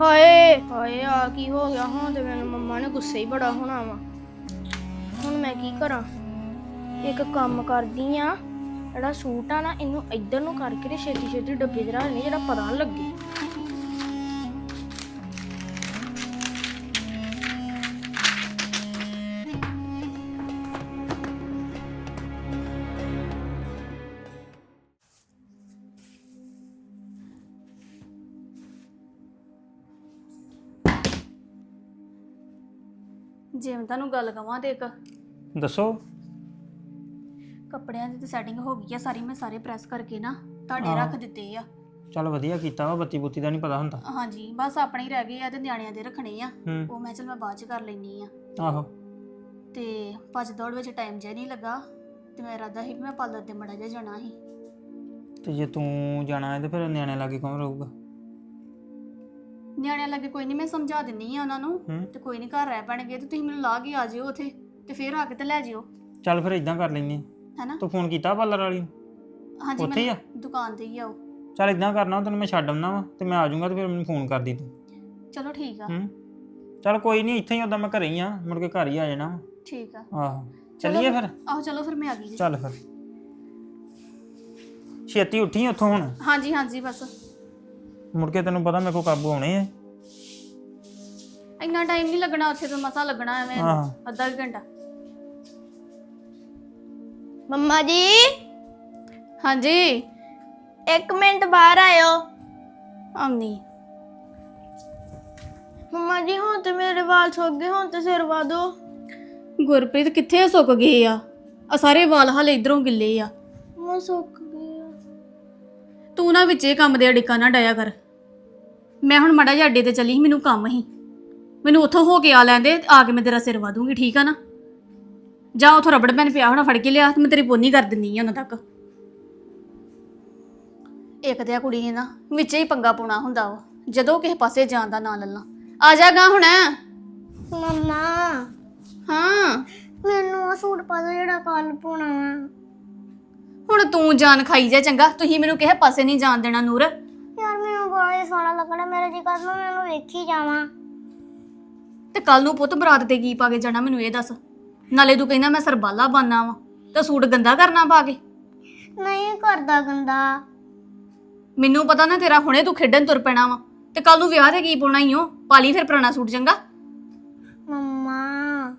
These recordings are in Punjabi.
ਹਾਏ ਹਾਏ, ਆ ਕੀ ਹੋ ਗਿਆ? ਹੁਣ ਤੇ ਮੈਨੂੰ ਮੰਮਾ ਨੇ ਗੁੱਸੇ ਹੀ ਬੜਾ ਹੋਣਾ ਵਾ। ਹੁਣ ਮੈਂ ਕੀ ਕਰਾਂ? ਇੱਕ ਕੰਮ ਕਰਦੀ ਆ। ਜਿਹੜਾ ਸੂਟ ਆ ਨਾ, ਇਹਨੂੰ ਇੱਧਰ ਨੂੰ ਕਰਕੇ ਤੇ ਛੇਤੀ ਛੇਤੀ ਡੱਬੇ 'ਚ ਲੈਣੀ ਜਿਹੜਾ ਪਤਾ ਨਾ ਲੱਗੇ। ਜੇ ਮੈਂ ਤੁਹਾਨੂੰ ਗੱਲ ਕਵਾਂ ਤੇ ਇੱਕ। ਦੱਸੋ। ਕੱਪੜਿਆਂ ਦੀ ਤੇ ਸੈਟਿੰਗ ਹੋ ਗਈ ਆ ਸਾਰੀ ਮੈਂ ਸਾਰੇ ਪ੍ਰੈਸ ਕਰਕੇ ਨਾ ਤੁਹਾਡੇ ਹਾਂ। ਰੱਖ ਦਿੱਤੇ ਆ। ਚੱਲ ਵਧੀਆ ਕੀਤਾ ਵਾ ਬੱਤੀ ਬੁੱਤੀ ਦਾ ਨਹੀਂ ਪਤਾ ਹੁੰਦਾ। ਹਾਂਜੀ ਬਸ ਆਪਣੇ ਹੀ ਰਹਿ ਗਏ ਆ ਤੇ ਨਿਆਣਿਆਂ ਦੇ ਰੱਖਣੇ ਆ। ਹੂੰ। ਉਹ ਮੈਂ ਚਲ ਮੈਂ ਬਾਅਦ ਚ ਕਰ ਲੈਣੀ ਆ। ਆਹੋ। ਤੇ ਭੱਜ ਦੌੜ ਵਿੱਚ ਟਾਈਮ ਜਿਹਾ ਨਹੀਂ ਲੱਗਾ ਤੇ ਮੇਰਾ ਇਰਾਦਾ ਸੀ ਵੀ ਮੈਂ ਪਾਰਲਰ ਤੇ ਮੜਾ ਜਾਣਾ ਸੀ। ਤੇ ਜੇ ਤੂੰ ਜਾਣਾ ਹੈ ਤੇ ਫਿਰ ਨਿਆਣੇ ਲਾਗੇ ਕੌਣ ਰਹੂਗਾ? ਨਿਆਣਿਆਂ ਲੱਗੇ ਕੋਈ ਨਹੀਂ ਮੈਂ ਸਮਝਾ ਦਿੰਨੀ ਆ ਉਹਨਾਂ ਨੂੰ ਤੇ ਕੋਈ ਨਹੀਂ ਘਰ ਰਹਿ ਪੈਣਗੇ ਤੇ ਤੁਸੀਂ ਮੈਨੂੰ ਲਾ ਕੇ ਆ ਜਿਓ ਉਥੇ ਤੇ ਫੇਰ ਆ ਕੇ ਤੇ ਲੈ ਜਿਓ। ਚੱਲ ਫਿਰ ਇਦਾਂ ਕਰ ਲੈਨੇ ਹੈਨਾ? ਤੂੰ ਫੋਨ ਕੀਤਾ ਪਾਰਲਰ ਵਾਲੀ ਨੂੰ? ਹਾਂਜੀ ਉੱਥੇ ਹੀ ਆ? ਦੁਕਾਨ ਤੇ ਹੀ ਆਓ ਚੱਲ ਇਦਾਂ ਕਰਨਾ ਤੈਨੂੰ ਮੈਂ ਛੱਡ ਆਉਣਾ ਵਾ ਤੇ ਮੈਂ ਆ ਜਾਊਂਗਾ ਤੇ ਫਿਰ ਮੈਨੂੰ ਫੋਨ ਕਰਦੀ ਤੂੰ। ਚਲੋ ਠੀਕ ਆ। ਹੂੰ। ਚੱਲ ਕੋਈ ਨਹੀਂ ਇੱਥੇ ਹੀ ਉਦਾਂ ਮੈਂ ਘਰੇ ਹੀ ਆ ਮੁੜ ਕੇ ਘਰ ਹੀ ਆ ਜਾਣਾ ਵਾ। ਠੀਕ ਆ। ਆਹੋ। ਚੱਲੀਏ ਫਿਰ ਆਹੋ ਚਲੋ ਫਿਰ ਮੈਂ ਆ ਗਈ ਜੀ। ਚੱਲ ਫਿਰ। ਛੇਤੀ ਉੱਠੀ ਉੱਥੋਂ ਹੁਣ? ਹਾਂਜੀ ਹਾਂਜੀ ਬਸ। ਮੁੜ ਕੇ ਤੈਨੂੰ ਪਤਾ ਮੇਰੇ ਕੋਲ ਕਾਬੂ ਆਉਣੇ ਆ। ਇੰਨਾ ਟਾਈਮ ਨਹੀਂ ਲੱਗਣਾ ਉੱਥੇ ਤਾਂ ਮਸਾ ਲੱਗਣਾ ਐਵੇਂ ਅੱਧਾ ਕੁ ਘੰਟਾ। ਮੰਮਾ ਜੀ। ਹਾਂਜੀ। ਇੱਕ ਮਿੰਟ ਬਾਹਰ ਆਇਓ। ਆਮਨੀ ਮੰਮਾ ਜੀ ਹੁਣ ਤੇ ਮੇਰੇ ਵਾਲ ਸੁੱਕ ਗਏ ਹੁਣ ਤੇ ਸਿਰ ਵਾ ਦੋ। ਗੁਰਪ੍ਰੀਤ ਕਿੱਥੇ ਸੁੱਕ ਗਏ ਆ? ਆ ਸਾਰੇ ਵਾਲ ਹਾਲੇ ਇਧਰੋਂ ਗਿੱਲੇ ਆ। ਮੈਂ ਸੁੱਕ ਤੂੰ ਨਾ ਵਿੱਚੇ ਕੰਮ ਦੇ ਅੜਿੱਕਾ ਨਾ ਡਾਇਆ ਕਰ। ਮੈਂ ਹੁਣ ਮੜਾ ਜਿਹਾ ਅੱਡੇ ਤੇ ਚੱਲੀ ਸੀ ਮੈਨੂੰ ਕੰਮ ਸੀ। ਮੈਨੂੰ ਉੱਥੋਂ ਹੋ ਕੇ ਆ ਲੈਂਦੇ ਆ ਕੇ ਮੈਂ ਤੇਰਾ ਸਿਰ ਵਾ ਦੂੰਗੀ ਠੀਕ ਆ ਨਾ? ਜਾ ਉਥੋਂ ਰਬੜ ਬੈਂਡ ਪਿਆ ਹੋਣਾ ਫੜ ਕੇ ਲਿਆ ਤੇ ਮੈਂ ਤੇਰੀ ਪੋਨੀ ਕਰ ਦਿੰਨੀ ਆ ਉਹਨਾਂ ਤੱਕ। ਇੱਕ ਤੇ ਆ ਕੁੜੀ ਨੇ ਨਾ ਵਿੱਚੇ ਹੀ ਪੰਗਾ ਪਾਉਣਾ ਹੁੰਦਾ ਵਾ ਜਦੋਂ ਕਿਸੇ ਪਾਸੇ ਜਾਣ ਦਾ ਨਾਂ ਲੱਲਾ। ਆ ਜਾਗਾ ਹੁਣ। ਮੰਮਾ। ਹਾਂ। ਮੈਨੂੰ ਉਹ ਸੂਟ ਪਾ ਦੋ ਜਿਹੜਾ ਕੱਲ ਪਾਉਣਾ ਵਾ। ਹੁਣ ਤੂੰ ਜਾਨ ਖਾਈ ਜਾ ਚੰਗਾ। ਤੁਸੀਂ ਮੈਨੂੰ ਕਿਸੇ ਪਾਸੇ ਨਹੀਂ ਜਾਣ ਦੇਣਾ ਨੂਰ। ਯਾਰ ਮੈਨੂੰ ਬੜਾ ਹੀ ਸੋਹਣਾ ਲੱਗਣਾ। ਮੇਰਾ ਜੀ ਕਰਦਾ ਮੈਂ ਉਹਨੂੰ ਵੇਖੀ ਜਾਵਾਂ। ਤੇ ਕੱਲ ਨੂੰ ਪੁੱਤ ਬਰਾਤ ਤੇ ਕੀ ਪਾ ਕੇ ਜਾਣਾ ਮੈਨੂੰ ਇਹ ਦੱਸ। ਨਾਲੇ ਤੂੰ ਕਹਿੰਦਾ ਮੈਂ ਸਰਬਾਲਾ ਬਾਨਾ ਵਾਂ ਤੇ ਸੂਟ ਗੰਦਾ ਕਰਨਾ ਪਾ ਕੇ। ਨਹੀਂ ਕਰਦਾ ਗੰਦਾ। ਮੈਨੂੰ ਪਤਾ ਨਾ ਤੇਰਾ ਹੁਣੇ ਤੂੰ ਖੇਡਣ ਤੁਰ ਪੈਣਾ ਵਾ। ਤੇ ਕੱਲ ਨੂੰ ਵਿਆਹ ਤੇ ਕੀ ਪਾਉਣਾ ਈ ਓ? ਪਾਲੀ ਫਿਰ ਪੁਰਾਣਾ ਸੂਟ ਚੰਗਾ। ਮੰਮਾ।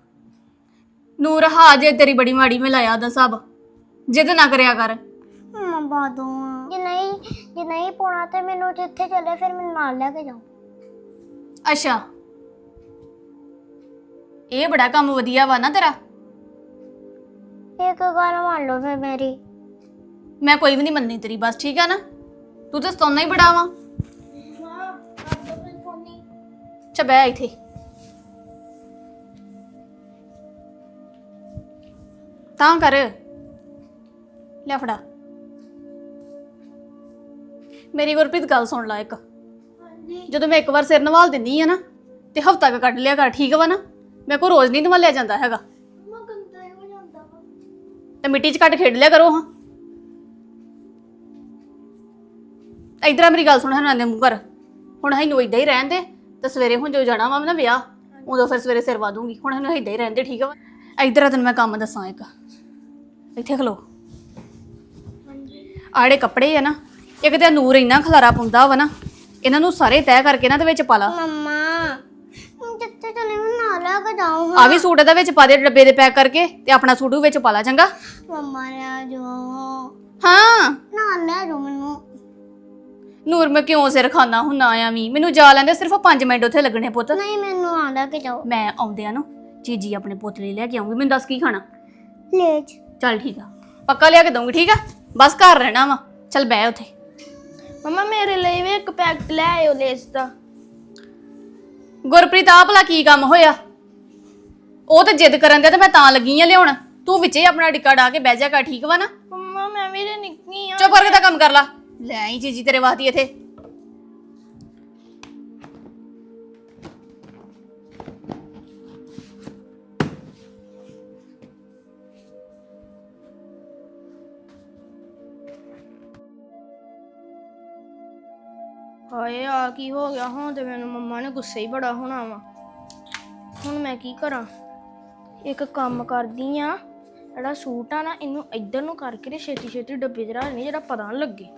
ਨੂਰ ਹਾ ਜੇ ਤੇਰੀ ਬੜੀ ਮਾੜੀ ਮੈਂ ਲਾਇਆ ਦਾ ਸਭ। ਜਿੱਦ ਨਾ ਕਰਿਆ ਕਰ। ਮੰਮਾ ਬਾਦੋਂ ਜੇ ਨਹੀਂ ਜੇ ਨਹੀਂ ਪਾਉਣਾ ਤੇ ਮੈਨੂੰ ਜਿੱਥੇ ਚੱਲੇ ਫਿਰ ਮੈਨੂੰ ਨਾਲ ਲੈ ਕੇ ਜਾਓ। ਅੱਛਾ। ਇਹ ਬੜਾ ਕੰਮ ਵਧੀਆ ਵਾ ਨਾ ਤੇਰਾ। ਇੱਕ ਗੱਲ ਮੰਨ ਲਓ ਫਿਰ ਮੇਰੀ। ਮੈਂ ਕੋਈ ਵੀ ਨਹੀਂ ਮੰਨਣੀ ਤੇਰੀ ਬਸ ਠੀਕ ਆ ਨਾ? ਤੂੰ ਤਾਂ ਸਤਾਉਣਾ ਹੀ ਬੜਾ ਵਾ। ਦੋ ਅੱਛਾ ਬਹਿ ਇੱਥੇ। ਤਾਂ ਕਰ। ਲੈ ਫੜਾ। ਮੇਰੀ ਗੁਰਪ੍ਰੀਤ ਗੱਲ ਸੁਣ ਲੈ ਇੱਕ। ਹਾਂਜੀ। ਜਦੋਂ ਮੈਂ ਇੱਕ ਵਾਰ ਸਿਰ ਨਵਾਲ ਦਿੰਦੀ ਆ ਨਾ ਤੇ ਹਫਤਾ ਕ ਕੱਢ ਲਿਆ ਕਰ ਠੀਕ ਵਾ ਨਾ? ਮੇਰੇ ਕੋਲ ਰੋਜ਼ ਨਹੀਂ ਨਵਾਲਿਆ ਜਾਂਦਾ ਹੈਗਾ। ਮੰਮਾ ਗੰਦਾ ਹੀ ਹੋ ਜਾਂਦਾ ਵਾ। ਤੇ ਮਿੱਟੀ 'ਚ ਘੱਟ ਖੇਡ ਲਿਆ ਕਰੋ ਹਾਂ। ਇਧਰ ਆ ਮੇਰੀ ਗੱਲ ਸੁਣ ਹਨਾਂ ਦੇ ਮੂੰਹ ਕਰ ਹੁਣ ਅਸੀਂ ਇਦਾਂ ਹੀ ਰਹਿਣ ਦੇ ਤੇ ਸਵੇਰੇ ਹੁਣ ਜੋ ਜਾਣਾ ਵਾ ਮੈਂ ਨਾ ਵਿਆਹ ਉਦੋਂ ਫਿਰ ਸਵੇਰੇ ਸਿਰ ਵਾ ਦੂੰਗੀ। ਹੁਣ ਇਹਨੂੰ ਇਦਾਂ ਹੀ ਰਹਿੰਦੇ ਠੀਕ ਵਾ। ਇਧਰ ਆ ਤੈਨੂੰ ਮੈਂ ਕੰਮ ਦੱਸਾਂ ਇੱਕ। ਇੱਥੇ ਖਲੋ। ਆੜੇ ਕੱਪੜੇ ਆ ਨਾ ਇੱਕ ਤੇ ਨੂਰ ਇੰਨਾ ਖਲਾਰਾ ਪੁੰਦਾ ਵਾ ਨਾ ਇਹਨਾਂ ਨੂੰ ਸਾਰੇ ਤੈਅ ਕਰਕੇ ਨਾ ਤੇ ਵਿੱਚ ਪਾ ਲਾ। ਮੰਮਾ ਜਿੱਥੇ ਚੱਲੇ ਮੈਂ ਨਾਲ ਲੈ ਕੇ ਜਾਊਂ ਆ ਵੀ ਸੂਟ ਇਹਦੇ ਵਿੱਚ ਪਾ ਦੇ ਡੱਬੇ ਦੇ ਪੈਕ ਕਰਕੇ ਤੇ ਆਪਣਾ ਸੂਟ ਵੀ ਵਿੱਚ ਪਾ ਲਾ ਚੰਗਾ? ਮੰਮਾ ਲੈ ਜਾਓ। ਹਾਂ। ਨਾਲ ਲੈ ਜਾਓ ਮੈਨੂੰ। ਨੂਰ ਮੈਂ ਕਿਉਂ ਸਿਰ ਖਾਨਾ ਹੁੰਨਾ ਆ ਵੀ? ਮੈਨੂੰ ਜਾ ਲੈਂਦੇ ਸਿਰਫ 5 ਮਿੰਟ ਉੱਥੇ ਲੱਗਣੇ ਪੁੱਤ। ਨਹੀਂ ਮੈਨੂੰ ਲੈ ਕੇ ਜਾਓ। ਮੈਂ ਆਉਂਦਿਆਂ ਨੂੰ ਚੀਜੀ ਆਪਣੇ ਪੁੱਤ ਲਈ ਲੈ ਕੇ ਆਉਂਗੀ ਮੈਨੂੰ ਦੱਸ ਕੀ ਖਾਣਾ? ਲੈ ਚੱਲ ਠੀਕ ਆ। ਪੱਕਾ ਲਿਆ ਕੇ ਦਊਂਗੀ ਠੀਕ ਆ? ਬਸ ਘਰ ਰਹਿਣਾ ਵਾ। ਚੱਲ ਬਹਿ ਉੱਥੇ। ਮੰਮਾ ਮੇਰੇ ਲਈ ਵੀ ਇੱਕ ਪੈਕਟ ਲੈ ਆਇਓ ਲੇਸ ਦਾ। ਗੁਰਪ੍ਰੀਤ ਆ ਭਲਾ ਕੀ ਕੰਮ ਹੋਇਆ? ਉਹ ਤੇ ਜਿੱਦ ਕਰਨ ਦੇ ਤੇ ਮੈਂ ਤਾਂ ਲੱਗੀ ਆ ਲਿਆਉਣ। ਤੂੰ ਵਿੱਚੇ ਆਪਣਾ ਡਿੱਕਾ ਡਾ ਕੇ ਬਹਿ ਜਾ ਕਰ ਠੀਕ ਵਾ ਨਾ? ਮੰਮਾ ਮੈਂ ਵੀ ਤੇ ਨਿੱਕੀ ਆ। ਚੁੱਪ ਕਰਕੇ ਤਾਂ ਕੰਮ ਕਰ ਲਾ। ਲੈ ਆਈ ਚੀਜੀ ਤੇਰੇ ਵਾਸਤੇ ਇੱਥੇ। ਹਾਏ ਆ ਕੀ ਹੋ ਗਿਆ? ਹੁਣ ਤੇ ਮੈਨੂੰ ਮੰਮਾ ਨੇ ਗੁੱਸੇ ਹੀ ਬੜਾ ਹੋਣਾ ਵਾ। ਹੁਣ ਮੈਂ ਕੀ ਕਰਾਂ? ਇੱਕ ਕੰਮ ਕਰਦੀ ਆ। ਜਿਹੜਾ ਸੂਟ ਆ ਨਾ, ਇਹਨੂੰ ਇੱਧਰ ਨੂੰ ਕਰਕੇ ਤੇ ਛੇਤੀ ਛੇਤੀ ਡੱਬੇ 'ਚ ਰੱਖਣੀ ਜਿਹੜਾ ਪਤਾ ਨਾ ਲੱਗੇ।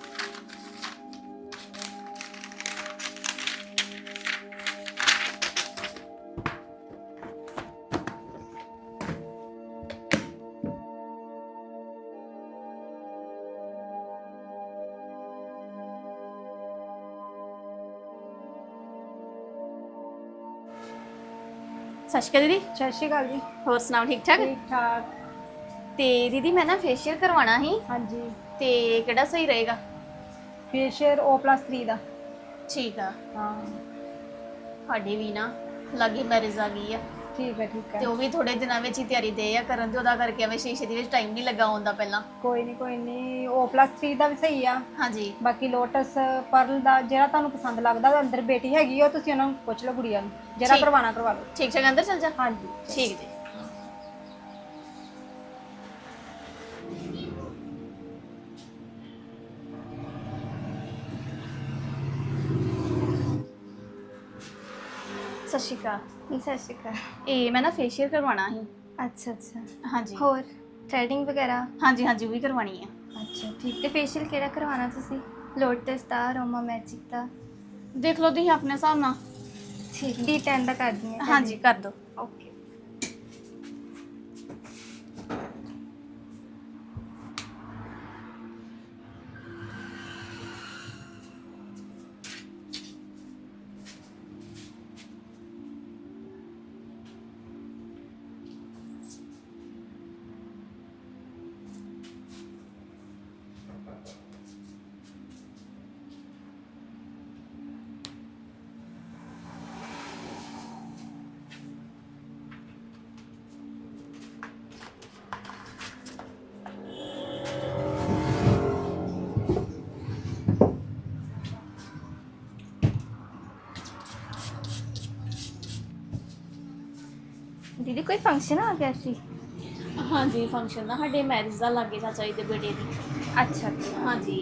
ਸਤਿ ਸ਼੍ਰੀ ਅਕਾਲ ਦੀਦੀ। ਸਤਿ ਸ਼੍ਰੀ ਅਕਾਲ ਜੀ। ਹੋਰ ਸੁਣਾਓ ਠੀਕ ਠਾਕ? ਠੀਕ ਠਾਕ। ਤੇ ਦੀਦੀ ਮੈਂ ਨਾ ਫੇਸ਼ੀਅਲ ਕਰਵਾਉਣਾ ਸੀ। ਹਾਂਜੀ। ਤੇ ਕਿਹੜਾ ਸਹੀ ਰਹੇਗਾ? ਫੇਸ਼ੀਅਲ O+3 ਦਾ। ਠੀਕ ਆ। ਹਾਂ। ਸਾਡੀ ਵੀ ਨਾ ਲਾਗੇ ਮੈਰਿਜ ਆ ਗਈ ਆ। ਠੀਕ ਹੈ ਠੀਕ ਤੇ ਹੈ ਉਹ ਵੀ ਥੋੜੇ ਦਿਨਾਂ ਵਿੱਚ ਹੀ ਤਿਆਰੀ ਦੇ ਆ ਕਰਨ ਤੇ ਉਹਦਾ ਕਰਕੇ ਐਵੇਂ ਸ਼ੀਸ਼ੇ ਦੇ ਵਿੱਚ ਟਾਈਮ ਨਹੀਂ ਲੱਗਾ ਆਉਂਦਾ ਪਹਿਲਾਂ। ਕੋਈ ਨਹੀਂ ਕੋਈ ਨਹੀਂ O+3 ਦਾ ਵੀ ਸਹੀ ਆ। ਹਾਂਜੀ। ਬਾਕੀ ਲੋਟਸ ਪਰਲ ਦਾ ਜਿਹੜਾ ਤੁਹਾਨੂੰ ਪਸੰਦ ਲੱਗਦਾ ਉਹ ਅੰਦਰ ਬੇਟੀ ਹੈਗੀ ਉਹ ਤੁਸੀਂ ਉਹਨਾਂ ਨੂੰ ਪੁੱਛ ਲਓ ਗੁੜੀਆ ਨੂੰ ਜਿਹੜਾ ਠੀਕ। ਕਰਵਾਉਣਾ ਕਰਵਾ ਲਓ। ਠੀਕ ਠਾਕ ਅੰਦਰ ਚੱਲ ਜਾ। ਹਾਂਜੀ। ਠੀਕ ਜੀ। ਸ਼੍ਰੀ ਅਕਾਲ ਸਤਿ ਸ਼੍ਰੀ ਅਕਾਲ। ਇਹ ਮੈਂ ਨਾ ਫੇਸ਼ੀਅਲ ਕਰਵਾਉਣਾ ਸੀ। ਅੱਛਾ ਅੱਛਾ। ਹਾਂਜੀ। ਹੋਰ ਥ੍ਰੈਡਿੰਗ ਵਗੈਰਾ? ਹਾਂਜੀ ਹਾਂਜੀ ਉਹ ਵੀ ਕਰਵਾਉਣੀ ਆ। ਅੱਛਾ ਠੀਕ। ਤੇ ਫੇਸ਼ੀਅਲ ਕਿਹੜਾ ਕਰਵਾਉਣਾ ਤੁਸੀਂ? ਲੋਟਸ ਦਾ ਅਰੋਮਾ ਮੈਜਿਕ ਦਾ? ਦੇਖ ਲਓ ਤੁਸੀਂ ਆਪਣੇ ਹਿਸਾਬ ਨਾਲ। ਠੀਕ D10 ਦਾ ਕਰ ਦਿੰਦੀ ਹਾਂ। ਹਾਂਜੀ ਕਰ ਦਿਓ। ਓਕੇ ਦੀਦੀ ਕੋਈ ਫੰਕਸ਼ਨ ਆ ਗਿਆ ਸੀ? ਹਾਂਜੀ ਫੰਕਸ਼ਨ ਦਾ ਸਾਡੇ ਮੈਰਿਜ ਦਾ ਲੱਗੇ ਚਾਚਾ ਜੀ ਦੇ ਬੇਟੇ ਦੀ। ਅੱਛਾ ਅੱਛਾ। ਹਾਂਜੀ।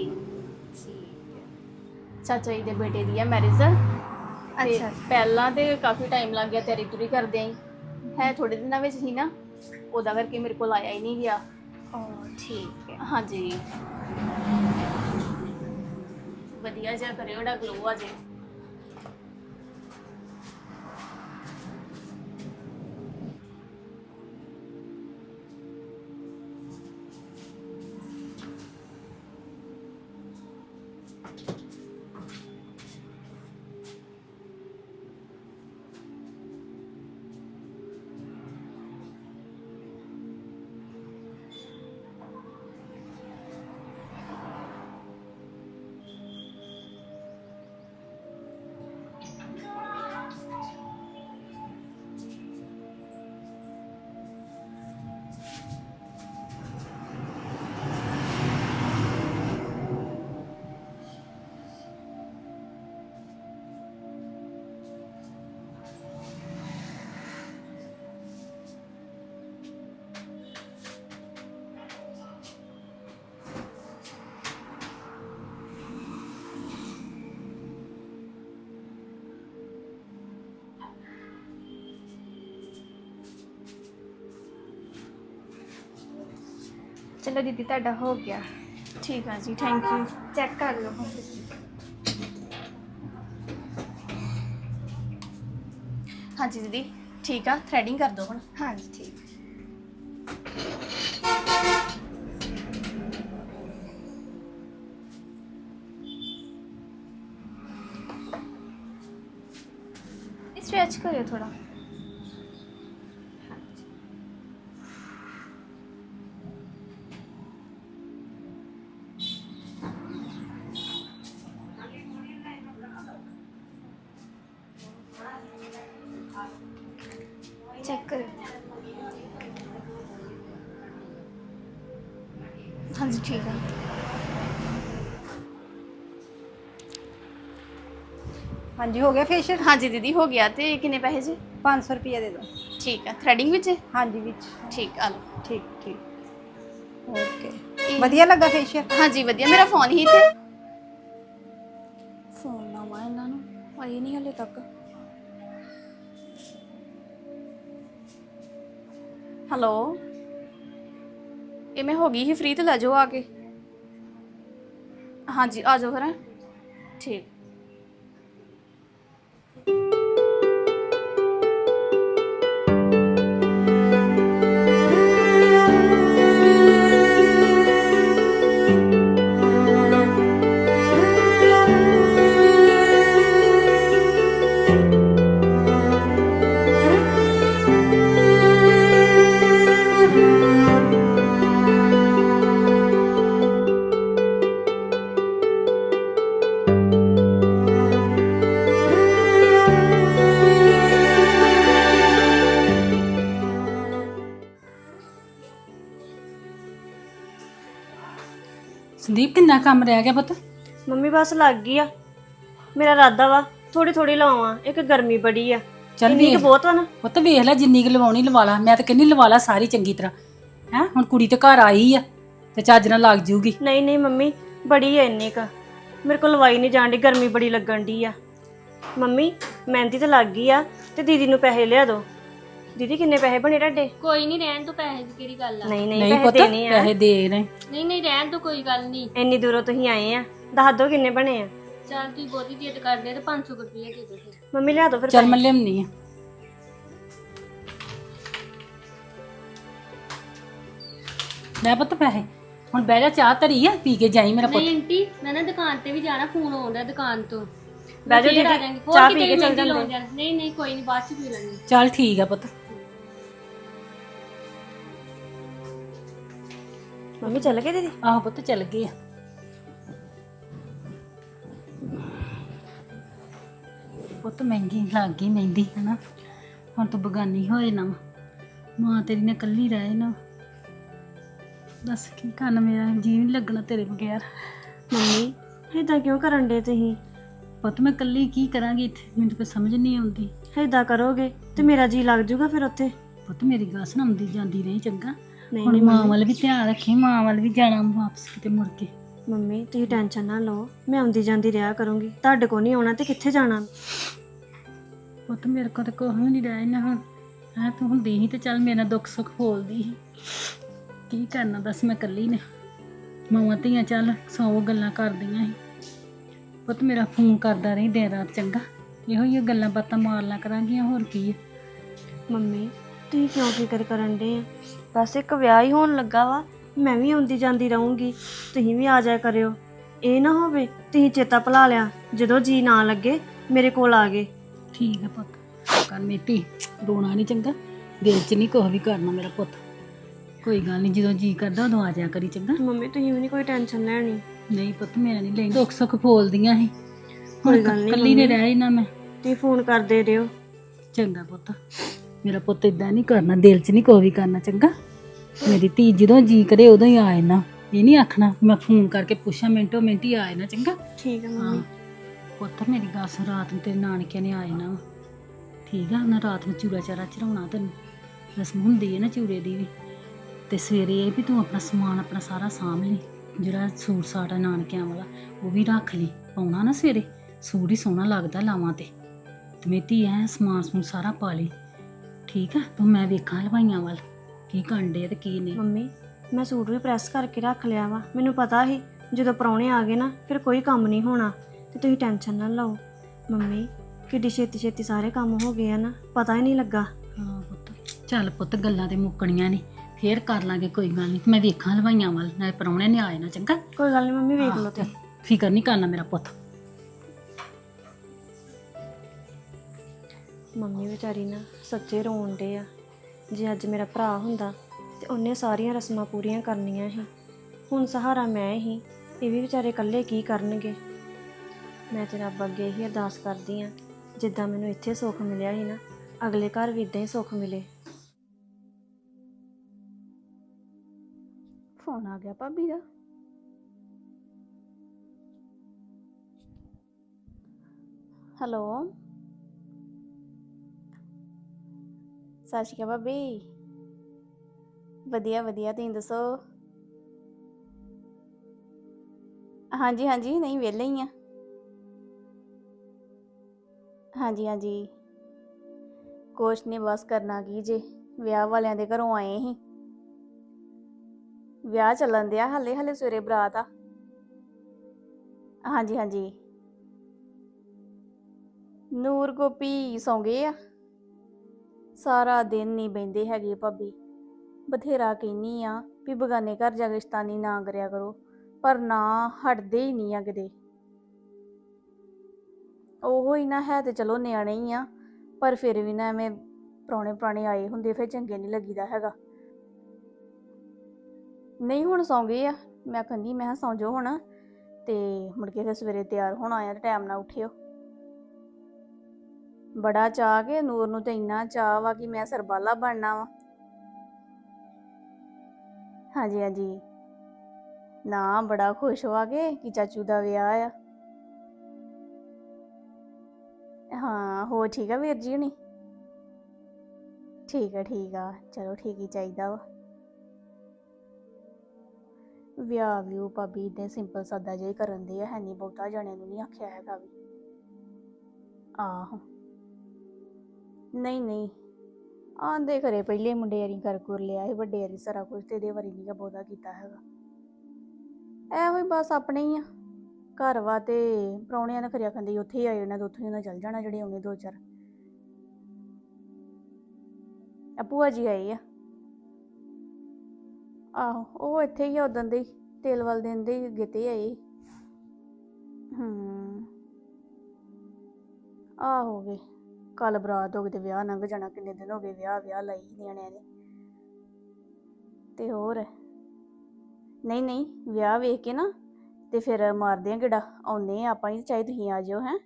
ਚਾਚਾ ਜੀ ਦੇ ਬੇਟੇ ਦੀ ਹੈ ਮੈਰਿਜ ਤੇ ਅੱਛਾ ਪਹਿਲਾਂ ਤੇ ਕਾਫੀ ਟਾਈਮ ਲੱਗ ਗਿਆ ਤਿਆਰੀ ਤੁਰੀ ਕਰਦੇ ਆਂ ਹੈ ਥੋੜੇ ਦਿਨਾਂ ਵਿੱਚ ਹੀ ਨਾ ਉਹਦਾ ਕਰਕੇ ਮੇਰੇ ਕੋਲ ਆਇਆ ਹੀ ਨਹੀਂ ਗਿਆ। ਓ ਠੀਕ ਹੈ। ਹਾਂਜੀ। ਵਧੀਆ ਜਿਹਾ ਕਰਿਓ ਜਿਹੜਾ ਗਲੋ ਆ ਜੇ। ਚਲੋ ਦੀਦੀ ਤੁਹਾਡਾ ਹੋ ਗਿਆ ਠੀਕ ਆ ਜੀ ਥੈਂਕ ਯੂ ਚੈੱਕ ਕਰ ਲਓ ਹੁਣ ਤੁਸੀਂ ਹਾਂਜੀ ਦੀਦੀ ਠੀਕ ਆ ਥ੍ਰੈਡਿੰਗ ਕਰ ਦਿਓ ਹੁਣ ਹਾਂਜੀ ਠੀਕ ਸਟ੍ਰੈਚ ਕਰਿਓ ਥੋੜਾ ਚੈੱਕ ਕਰੋ। ਹਾਂਜੀ ਠੀਕ ਆ। ਹਾਂਜੀ ਹੋ ਗਿਆ ਫੇਸ਼ੀਅਲ ਹਾਂਜੀ ਦੀਦੀ ਹੋ ਗਿਆ ਤੇ ਕਿੰਨੇ ਪੈਸੇ ਜੀ 500 ਰੁਪਏ ਦੇ ਦਿਓ। ਠੀਕ ਆ ਥ੍ਰੈਡਿੰਗ ਵਿੱਚ? ਹਾਂਜੀ ਵਿੱਚ। ਠੀਕ ਆ ਲਓ। ਠੀਕ ਠੀਕ। ਓਕੇ। ਵਧੀਆ ਲੱਗਾ ਫੇਸ਼ੀਅਲ ਹਾਂਜੀ ਵਧੀਆ। ਮੇਰਾ ਫੋਨ ਹੀ ਇੱਥੇ। ਫੋਨ ਨਾ ਲਾਵਾਂ ਇਹਨਾਂ ਨੂੰ। ਆਈ ਨਹੀਂ ਹਲੇ ਤੱਕ। ਹੈਲੋ। ਇਹ ਮੈਂ ਹੋ ਗਈ ਸੀ ਫ੍ਰੀ ਤੇ ਲੈ ਜਾਓ ਆ ਕੇ। ਹਾਂਜੀ, ਆ ਜਾਓ ਫਿਰ। ਹੈਂ। ਠੀਕ। ਕਿੰਨਾ ਕੰਮ ਰਹਿ ਗਿਆ ਪੁੱਤ? ਮੰਮੀ ਬਸ ਲੱਗ ਗਈ ਆ। ਮੇਰਾ ਇਰਾਦਾ ਵਾ ਥੋੜੀ ਥੋੜੀ ਲਵਾਵਾਂ ਇੱਕ ਗਰਮੀ ਬੜੀ ਆ। ਚੱਲ ਇੰਨੀ ਕੁ ਵੇਖ। ਬਹੁਤ ਵਾ ਨਾ। ਪੁੱਤ ਵੇਖ ਲੈ ਜਿੰਨੀ ਕੁ ਲਵਾਉਣੀ ਲਵਾ ਲਾ ਮੈਂ ਤਾਂ ਕਹਿੰਨੀ ਲਵਾ ਲਾ ਸਾਰੀ ਚੰਗੀ ਤਰ੍ਹਾਂ। ਹੈ ਹੁਣ ਕੁੜੀ ਤੇ ਘਰ ਆਈ ਆ ਤੇ ਚੱਜ ਨਾਲ ਲੱਗ ਜੂਗੀ। ਨਹੀਂ ਨਹੀਂ ਮੰਮੀ ਬੜੀ ਆ ਇੰਨੀ ਕ। ਮੇਰੇ ਕੋਲ ਲਵਾਈ ਨਹੀਂ ਜਾਣ ਦੀ ਗਰਮੀ ਬੜੀ ਲੱਗਣ ਦੀ ਆ। ਮੰਮੀ ਮਹਿੰਦੀ ਤੇ ਲੱਗ ਗਈ ਆ ਤੇ ਦੀਦੀ ਨੂੰ ਪੈਸੇ ਲਿਆ ਦਿਓ। ਦੀਦੀ ਕਿੰਨੇ ਪੈਸੇ ਬਣੇ ਤੁਹਾਡੇ? ਕੋਈ ਨਹੀਂ ਰਹਿਣ ਤੋਂ ਪੈਸੇ ਦੀ ਕਿਹੜੀ ਗੱਲ ਆ? ਨਹੀਂ ਨਹੀਂ ਨਹੀਂ ਪੈਸੇ ਪੁੱਤ ਦੇਣੇ ਆ। ਪੈਸੇ ਦੇ ਨੇ। ਨਹੀਂ ਨਹੀਂ ਰਹਿਣ ਤੋਂ ਕੋਈ ਗੱਲ ਨਹੀਂ। ਇੰਨੀ ਦੂਰੋਂ ਤੁਸੀਂ ਆਏ ਆ ਦੱਸ ਦਿਓ ਕਿੰਨੇ ਬਣੇ ਆ। ਚੱਲ ਤੁਸੀਂ ਬਹੁਤੀ ਜਿੱਦ ਕਰਦੇ ਤੇ 500 ਰੁਪਏ ਦੇ ਦਿਓ ਫਿਰ। ਮੰਮੀ ਲਿਆ ਦਿਓ ਫਿਰ ਚੱਲ। ਮੈਂ ਲਿਆਉਣੀ ਆ। ਲੈ ਪੁੱਤ ਪੈਸੇ ਹੁਣ ਬਹਿ ਜਾ ਚਾਹ ਧਰੀ ਆ ਪੀ ਕੇ ਜਾਈ ਮੇਰਾ ਪੁੱਤ। ਨਹੀਂ ਆਂਟੀ ਮੈਂ ਨਾ ਦੁਕਾਨ ਤੇ ਵੀ ਜਾਣਾ ਫੋਨ ਆਉਂਦਾ ਦੁਕਾਨ ਤੋਂ। ਬਹਿ ਜਾਓ ਫੇਰ ਆ ਦੀਦੀ, ਜਾਵਾਂਗੇ। ਹੋਰ ਚਾਹ ਕਿਤੇ ਪੀ ਕੇ ਚੱਲ ਜਾਂਦੇ। ਨਹੀਂ ਨਹੀਂ ਕੋਈ ਨਹੀਂ ਬਾਅਦ ਚ ਪੀ ਲਾਂਗੇ ਚੱਲ ਠੀਕ ਆ ਪੁੱਤ। ਮੰਮੀ ਚੱਲ ਗਏ ਦੀਦੀ? ਆਹੋ ਪੁੱਤ ਚੱਲ ਗਏ ਆ। ਪੁੱਤ ਮਹਿੰਗੀ ਲੱਗ ਗਈ ਮਹਿੰਦੀ ਹਨਾ? ਹੁਣ ਤੂੰ ਬਗਾਨੀ ਹੋਏ ਨਾ ਮਾਂ ਤੇਰੀ ਨੇ ਕੱਲੀ ਰਹਿ ਨਾ ਦੱਸ ਕੀ ਕਰਨ ਮੇਰਾ? ਜੀ ਨਹੀਂ ਲੱਗਣਾ ਤੇਰੇ ਬਗੈਰ। ਮੰਮੀ ਏਦਾਂ ਕਿਉਂ ਕਰਨ ਦੇ ਤੁਸੀਂ? ਪੁੱਤ ਮੈਂ ਕੱਲੀ ਕੀ ਕਰਾਂਗੀ ਇੱਥੇ? ਮੈਨੂੰ ਕੋਈ ਸਮਝ ਨਹੀਂ ਆਉਂਦੀ। ਏਦਾਂ ਕਰੋਗੇ ਤੇ ਮੇਰਾ ਜੀ ਲੱਗ ਜਾਊਗਾ ਫਿਰ ਉੱਥੇ। ਪੁੱਤ ਮੇਰੀ ਗੱਲ ਸੁਣ ਆਉਂਦੀ ਜਾਂਦੀ ਰਹੀ ਚੰਗਾ। ਨਹੀਂ ਹੁਣ ਨਹੀਂ ਮਾਂ ਵੱਲ ਵੀ ਧਿਆਨ ਰੱਖੀ ਮਾਂ ਵੱਲ ਵੀ ਜਾਣਾ ਵਾਪਸ ਕਿਤੇ ਮੁੜ ਕੇ। ਮੰਮੀ ਤੁਸੀਂ ਟੈਨਸ਼ਨ ਨਾ ਲਓ ਮੈਂ ਆਉਂਦੀ ਜਾਂਦੀ ਰਿਹਾ ਕਰੂੰਗੀ। ਤੁਹਾਡੇ ਕੋਲ ਨਹੀਂ ਆਉਣਾ ਤੇ ਕਿੱਥੇ ਜਾਣਾ? ਪੁੱਤ ਮੇਰੇ ਕੋਲ ਤਾਂ ਕੁਛ ਵੀ ਨਹੀਂ ਰਹਿ ਨਾ ਹੁਣ। ਹੈ ਤੂੰ ਹੁੰਦੀ ਸੀ ਤੇ ਚੱਲ ਮੇਰਾ ਦੁੱਖ ਸੁੱਖ ਫੋਲਦੀ ਸੀ। ਕੀ ਕਰਨਾ ਦੱਸ ਮੈਂ ਇਕੱਲੀ ਨੇ। ਮਾਵਾਂ ਧੀਆਂ ਚੱਲ ਸੌ ਗੱਲਾਂ ਕਰਦੀਆਂ ਸੀ। ਪੁੱਤ ਮੇਰਾ ਫੋਨ ਕਰਦਾ ਰਹੀ ਦਿਨ ਰਾਤ ਚੰਗਾ। ਇਹੋ ਹੀ ਗੱਲਾਂ ਬਾਤਾਂ ਮਾਰ ਲਾ ਕਰਾਂਗੀਆਂ ਹੋਰ ਕੀ ਹੈ ਮੰਮੀ ਤੁਸੀਂ ਕਿਉਂ ਫਿਕਰ ਕਰਨ ਦੇ ਆ? ਬਸ ਇੱਕ ਵਿਆਹ ਹੀ ਹੋਣ ਲੱਗਾ ਵਾ ਮੈਂ ਵੀ ਆਉਂਦੀ ਜਾਂਦੀ ਰਹੂੰਗੀ। ਤੁਸੀਂ ਵੀ ਆ ਜਾਇਆ ਕਰਿਓ। ਇਹ ਨਾ ਹੋਵੇ ਤੁਸੀਂ ਚੇਤਾ ਭੁਲਾ ਲਿਆ ਜਦੋਂ ਜੀ ਨਾ ਲੱਗੇ ਮੇਰੇ ਕੋਲ ਆ ਗਏ। ਠੀਕ ਹੈ ਪੁੱਤ ਕਰ ਮੇਤੀ ਰੋਣਾ ਨਹੀਂ ਚੰਗਾ ਦਿਲ 'ਚ ਨਹੀਂ ਕੁਛ ਵੀ ਕਰਨਾ ਮੇਰਾ ਪੁੱਤ। ਕੋਈ ਗੱਲ ਨਹੀਂ ਜਦੋਂ ਜੀ ਕਰਦਾ ਉਦੋਂ ਆ ਜਾਇਆ ਕਰੀ ਚੰਗਾ। ਮੰਮੀ ਤੁਸੀਂ ਵੀ ਨਹੀਂ ਕੋਈ ਟੈਨਸ਼ਨ ਲੈਣੀ। ਨਹੀਂ ਪੁੱਤ ਮੈਂ ਨਹੀਂ ਲੈਂਦੀ। ਦੁੱਖ ਸੁੱਖ ਫੋਲਦੀਆਂ ਸੀ। ਕੋਈ ਗੱਲ ਨੀ ਇਕੱਲੀ ਨੇ। ਰਹਿ ਨਾ ਮੈਂ। ਤੁਸੀਂ ਫੋਨ ਕਰਦੇ ਰਹੋ ਚੰਗਾ ਪੁੱਤ। ਮੇਰਾ ਪੁੱਤ ਇਦਾਂ ਨਹੀਂ ਕਰਨਾ ਦਿਲ 'ਚ ਨਹੀਂ ਕੋਈ ਵੀ ਕਰਨਾ ਚੰਗਾ? ਮੇਰੀ ਧੀ ਜਦੋਂ ਜੀ ਕਰੇ ਉਦੋਂ ਹੀ ਆਏ ਨਾ ਇਹ ਨਹੀਂ ਆਖਣਾ ਮੈਂ ਫੋਨ ਕਰਕੇ ਪੁੱਛਾਂ ਮਿੰਟੋ ਮਿੰਟ ਹੀ ਆਏ ਨਾ ਚੰਗਾ? ਠੀਕ ਹੈ ਹਾਂ। ਮੰਮੀ ਪੁੱਤ ਮੇਰੀ ਗੱਲ ਸੁਣ ਰਾਤ ਨੂੰ ਤੇਰੇ ਨਾਨਕਿਆਂ ਨੇ ਆਏ ਨਾ ਵਾ। ਠੀਕ ਆ ਉਹਨਾਂ ਰਾਤ ਨੂੰ ਚੂੜਾ ਚਾਰਾ ਚੜਾਉਣਾ ਤੈਨੂੰ। ਰਸਮ ਹੁੰਦੀ ਹੈ ਨਾ ਚੂੜੇ ਦੀ ਵੀ। ਤੇ ਸਵੇਰੇ ਇਹ ਵੀ ਤੂੰ ਆਪਣਾ ਸਮਾਨ ਆਪਣਾ ਸਾਰਾ ਸਾਂਭ ਲਈ। ਜਿਹੜਾ ਸੂਟ ਸਾਟ ਆ ਨਾਨਕਿਆਂ ਵਾਲਾ ਉਹ ਵੀ ਰੱਖ ਲਈ। ਪਾਉਣਾ ਨਾ ਸਵੇਰੇ। ਸੂਟ ਹੀ ਸੋਹਣਾ ਲੱਗਦਾ ਲਾਵਾਂ ਤੇ। ਤੇ ਮੇਰੀ ਧੀ ਐ ਸਮਾਨ ਸਮੂਨ ਸਾਰਾ ਪਾ ਲਈ। ਠੀਕ ਆ? ਤੂੰ ਮੈਂ ਵੇਖਾਂ ਹਲਵਾਈਆਂ ਵੱਲ ਕੀ ਕੰਡੇ ਤੇ ਕੀ ਨਹੀਂ। ਮੰਮੀ ਮੈਂ ਸੂਟ ਵੀ ਪ੍ਰੈਸ ਕਰਕੇ ਰੱਖ ਲਿਆ ਵਾ। ਮੈਨੂੰ ਪਤਾ ਸੀ ਜਦੋਂ ਪ੍ਰਾਹੁਣੇ ਆ ਗਏ ਨਾ ਫਿਰ ਕੋਈ ਕੰਮ ਨਹੀਂ ਹੋਣਾ ਤੇ ਤੁਸੀਂ ਟੈਨਸ਼ਨ ਨਾ ਲਓ। ਮੰਮੀ ਕਿੱਡੀ ਛੇਤੀ ਛੇਤੀ ਸਾਰੇ ਕੰਮ ਹੋ ਗਏ ਆ ਨਾ ਪਤਾ ਹੀ ਨਹੀਂ ਲੱਗਾ। ਹਾਂ ਪੁੱਤ ਚੱਲ ਪੁੱਤ ਗੱਲਾਂ ਤੇ ਮੁੱਕਣੀਆਂ ਨੇ ਫੇਰ ਕਰ ਲਾਂਗੇ ਕੋਈ ਗੱਲ ਨਹੀਂ ਮੈਂ ਵੇਖਾਂ ਹਲਵਾਈਆਂ ਵੱਲ ਨਾ ਪਰੌਣੇ ਨੇ ਆਏ ਨਾ ਚੰਗਾ? ਕੋਈ ਗੱਲ ਨਹੀਂ ਮੰਮੀ ਵੇਖ ਲਓ ਤੁਸੀਂ। ਫਿਕਰ ਨਹੀਂ ਕਰਨਾ ਮੇਰਾ ਪੁੱਤ। ਮੰਮੀ ਵਿਚਾਰੀ ਨਾ ਸੱਚੇ ਰੋਣ ਡੇ ਆ। ਜੇ ਅੱਜ ਮੇਰਾ ਭਰਾ ਹੁੰਦਾ ਤੇ ਉਹਨੇ ਸਾਰੀਆਂ ਰਸਮਾਂ ਪੂਰੀਆਂ ਕਰਨੀਆਂ ਸੀ। ਹੁਣ ਸਹਾਰਾ ਮੈਂ ਹੀ, ਇਹ ਵੀ ਵਿਚਾਰੇ ਇਕੱਲੇ ਕੀ ਕਰਨਗੇ? ਮੈਂ ਤੇ ਰੱਬ ਅੱਗੇ ਇਹੀ ਅਰਦਾਸ ਕਰਦੀ ਆ, ਜਿੱਦਾਂ ਮੈਨੂੰ ਇੱਥੇ ਸੁੱਖ ਮਿਲਿਆ ਸੀ ਨਾ, ਅਗਲੇ ਘਰ ਵੀ ਇਦਾਂ ਹੀ ਸੁੱਖ ਮਿਲੇ। ਫੋਨ ਆ ਗਿਆ ਭਾਬੀ ਦਾ। ਹੈਲੋ। ਸਤਿ ਸ਼੍ਰੀ ਅਕਾਲ ਭਾਬੀ। ਵਧੀਆ ਵਧੀਆ, ਤੁਸੀਂ ਦੱਸੋ? ਹਾਂਜੀ ਹਾਂਜੀ, ਨਹੀਂ, ਵਿਹਲੇ ਹੀ ਆ। ਹਾਂਜੀ ਹਾਂਜੀ। ਕੁਛ ਨਹੀਂ ਬਸ ਕਰਨਾ ਕੀ ਜੇ। ਵਿਆਹ ਵਾਲਿਆਂ ਦੇ ਘਰੋਂ ਆਏ ਸੀ। ਵਿਆਹ ਚੱਲਣ ਦਿਆ ਹਲੇ ਹਲੇ ਸਵੇਰੇ ਬਰਾਤ ਆ। ਹਾਂਜੀ ਹਾਂਜੀ। ਨੂਰ ਗੋਪੀ ਸੌਂ ਗਏ ਆ। ਸਾਰਾ ਦਿਨ ਨਹੀਂ ਬੈੰਦੇ ਹੈਗੇ ਭਾਬੀ। ਬਥੇਰਾ ਕਹਿਨੀ ਆ ਵੀ ਬਗਾਨੇ ਘਰ ਜਾ ਕੇ ਨਾ ਕਰਿਆ ਕਰੋ, ਪਰ ਨਾ ਹਟਦੇ ਹੀ ਨਹੀਂ ਆ ਕਿਤੇ। ਉਹੋ ਹੀ ਨਾ ਹੈ ਤੇ ਚਲੋ ਨਿਆਣੇ ਹੀ ਆ, ਪਰ ਫਿਰ ਵੀ ਨਾ ਐਵੇਂ ਪੁਰਾਣੇ ਪੁਰਾਣੇ ਆਏ ਹੁੰਦੇ ਫਿਰ ਚੰਗੇ ਨਹੀਂ ਲੱਗੀਦਾ ਹੈਗਾ। ਨਹੀਂ ਹੁਣ ਸੌਂ ਗਏ ਆ, ਮੈਂ ਕਹਿੰਦੀ ਮੈਂ ਕਿਹਾ ਸੌਂ ਜਾਓ ਹੁਣ, ਤੇ ਮੁੜ ਕੇ ਫਿਰ ਸਵੇਰੇ ਤਿਆਰ ਹੋਣਾ ਆ ਤੇ ਟਾਈਮ ਨਾਲ ਉੱਠਿਓ। ਬੜਾ ਚਾਹ ਕੇ ਨੂਰ ਨੂੰ ਤੇ ਇੰਨਾ ਚਾਹ ਵਾ ਕਿ ਮੈਂ ਸਰਬਾਲਾ ਬਣਨਾ ਵਾ। ਹਾਂਜੀ ਹਾਂਜੀ। ਨਾ, ਬੜਾ ਖੁਸ਼ ਹੋਆ ਕੇ, ਕਿ ਚਾਚੂ ਦਾ ਵਿਆਹ ਆ। ਹਾਂ ਹੋ ਠੀਕ ਆ ਵੀਰ ਜੀ ਹੁਣੀ? ਠੀਕ ਆ ਠੀਕ ਆ। ਚਲੋ, ਠੀਕ ਹੀ ਚਾਹੀਦਾ ਵਾ। ਵਿਆਹ ਵਿਊ ਭਾਬੀ ਦੇ ਸਿੰਪਲ ਸਾਦਾ ਜਿਹਾ ਹੀ ਕਰਨ ਦੇ ਆ। ਹੈ ਨਹੀਂ ਬਹੁਤਾ ਜਾਣੇ ਨੂੰ ਨਹੀਂ ਆਖਿਆ ਹੈਗਾ ਵੀ। ਆਹੋ। ਨਹੀਂ ਨਹੀਂ। ਆਂਦੇ ਘਰੇ ਪਹਿਲੇ ਮੁੰਡੇ ਯਾਰੀ ਕਰ ਕੁਰ ਲਿਆ ਸੀ, ਵੱਡੇ ਯਾਰੀ ਸਾਰਾ ਕੁਝ ਤੇ ਇਹਦੇ ਵਾਰੀ ਨਹੀਂ ਬਹੁਤਾ ਕੀਤਾ ਹੈਗਾ। ਐਹੋ ਬਸ ਆਪਣੇ ਹੀ ਆ। ਘਰ ਵਾ ਤੇ ਪ੍ਰਾਹੁਣਿਆਂ ਨੇ ਖਰਿਆ ਖੰਦੇ ਉੱਥੇ ਹੀ ਆਏ, ਉਹਨਾਂ ਦੇ ਉੱਥੋਂ ਉਹਨਾਂ ਚੱਲ ਜਾਣਾ ਜਿਹੜੇ ਆਉਣੇ ਦੋ ਚਾਰ। ਆ ਭੂਆ ਜੀ ਆਏ ਆ। ਆਹੋ, ਉਹ ਇੱਥੇ ਹੀ ਆ ਉਦੋਂ ਦੇ ਤੇਲ ਵੱਲ ਦਿਨ ਦੇ ਹੀ ਗਿੱਤੇ ਆਏ ਹੂੰ। ਆ ਹੋ ਗਏ ਕੱਲ ਬਰਾਤ ਹੋ ਗਈ ਤੇ ਵਿਆਹ ਲੰਘ ਜਾਣਾ, ਕਿੰਨੇ ਦਿਨ ਹੋ ਗਏ ਵਿਆਹ ਵਿਆਹ ਲਈ ਨਿਆਣਿਆਂ ਨੇ। ਤੇ ਹੋਰ? ਨਹੀਂ ਨਹੀਂ, ਵਿਆਹ ਵੇਖ ਕੇ ਨਾ ਤੇ ਫਿਰ ਮਾਰਦੇ ਆ ਗੇੜਾ ਆਉਨੇ ਆ ਆਪਾਂ ਹੀ ਚਾਹੇ ਤੁਸੀਂ ਆ ਜਾਓ, ਹੈ।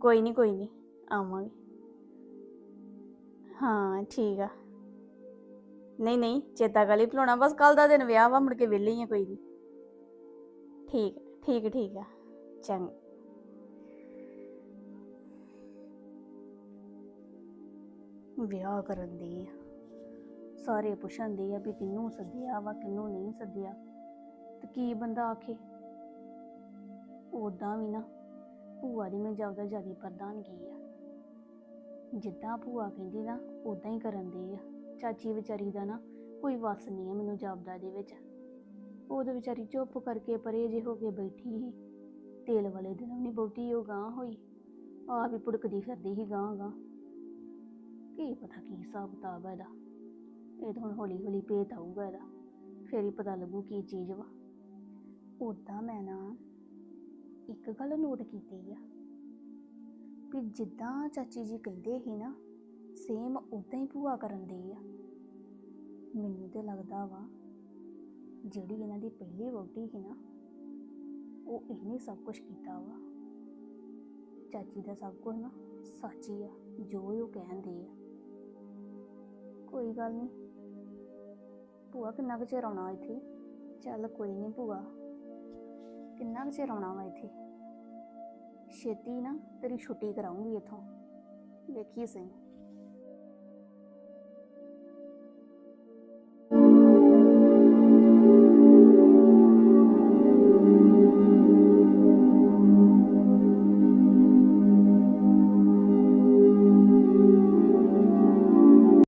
ਕੋਈ ਨਹੀਂ ਕੋਈ ਨਹੀਂ ਆਵਾਂਗੇ। ਹਾਂ, ਠੀਕ ਆ। ਨਹੀਂ ਨਹੀਂ, ਚੇਤਾ ਗੱਲ ਹੀ ਭੁਲਾਉਣਾ, ਬਸ ਕੱਲ ਦਾ ਦਿਨ ਵਿਆਹ ਵਾ, ਮੁੜ ਕੇ ਵਿਹਲੇ ਹੀ ਆ, ਕੋਈ ਨਹੀਂ ਠੀਕ ਠੀਕ ਠੀਕ ਆ, ਚੰਗਾ। ਵਿਆਹ ਕਰਨ ਦੀ ਸਾਰੇ ਪੁੱਛਣ ਦੇ ਆ ਵੀ ਕਿਹਨੂੰ ਸੱਦਿਆ ਵਾ, ਕਿਹਨੂੰ ਨਹੀਂ ਸੱਦਿਆ। ਤੇ ਕੀ ਬੰਦਾ ਆਖੇ? ਉਦਾਂ ਵੀ ਨਾ, ਭੂਆ ਦੀ ਮੈਂ ਜ਼ਿਆਦਾ ਜ਼ਿਆਦਾ ਪ੍ਰਧਾਨਗੀ ਆ। ਜਿੱਦਾਂ ਭੂਆ ਕਹਿੰਦੀ ਨਾ ਉਦਾਂ ਹੀ ਕਰਨ ਦੇ ਆ। ਚਾਚੀ ਵਿਚਾਰੀ ਦਾ ਨਾ ਕੋਈ ਵਸ ਨਹੀਂ ਹੈ ਮੈਨੂੰ ਜਾਪਦਾ ਦੇ ਵਿੱਚ। ਉਹਦੇ ਵਿਚਾਰੀ ਚੁੱਪ ਕਰਕੇ ਪਰੇ ਜੇ ਹੋ ਕੇ ਬੈਠੀ ਸੀ। ਤੇਲ ਵਾਲੇ ਦਿਨ ਵੀ ਨਹੀਂ ਬਹੁਤੀ ਉਹ ਗਾਂ ਹੋਈ। ਆਪ ਹੀ ਪੁੜਕਦੀ ਫਿਰਦੀ ਸੀ ਗਾਂ ਗਾਂ ਕੀ ਪਤਾ ਕੀ ਹਿਸਾਬ ਕਿਤਾਬ ਹੈ ਇਹਦਾ। ਇਹ ਤਾਂ ਹੁਣ ਹੌਲੀ ਹੌਲੀ ਭੇਤ ਆਊਗਾ ਇਹਦਾ, ਫਿਰ ਹੀ ਪਤਾ ਲੱਗੂ ਕੀ ਚੀਜ਼ ਵਾ। ਉਦਾਂ ਮੈਂ ਨਾ ਇੱਕ ਗੱਲ ਨੋਟ ਕੀਤੀ ਆ ਵੀ ਜਿੱਦਾਂ ਚਾਚੀ ਜੀ ਕਹਿੰਦੇ ਸੀ ਨਾ ਸੇਮ ਉਦਾਂ ਹੀ ਭੂਆ ਕਰਨ ਦੀ ਆ। ਮੈਨੂੰ ਤੇ ਲੱਗਦਾ ਵਾ, ਜਿਹੜੀ ਇਹਨਾਂ ਦੀ ਪਹਿਲੀ ਵਹੁਟੀ ਸੀ ਨਾ, ਉਹ ਇਹਨੇ ਸਭ ਕੁਝ ਕੀਤਾ ਵਾ। ਚਾਚੀ ਦਾ ਸਭ ਕੁਝ ਨਾ ਸੱਚ ਹੀ ਆ, ਜੋ ਉਹ ਕਹਿੰਦੇ ਆ। ਕੋਈ ਗੱਲ ਨਹੀਂ। ਭੂਆ ਕਿੰਨਾ ਕੁ ਚਿਰ ਆਉਣਾ ਇੱਥੇ? ਚੱਲ ਕੋਈ ਨਹੀਂ ਭੂਆ। ਕਿੰਨਾ ਕੁ ਚਿਰ ਆਉਣਾ ਵਾ ਇੱਥੇ? ਛੇਤੀ ਨਾ, ਤੇਰੀ ਛੁੱਟੀ ਕਰਾਉਂਗੀ ਇੱਥੋਂ। ਵੇਖੀ ਸਹੀ।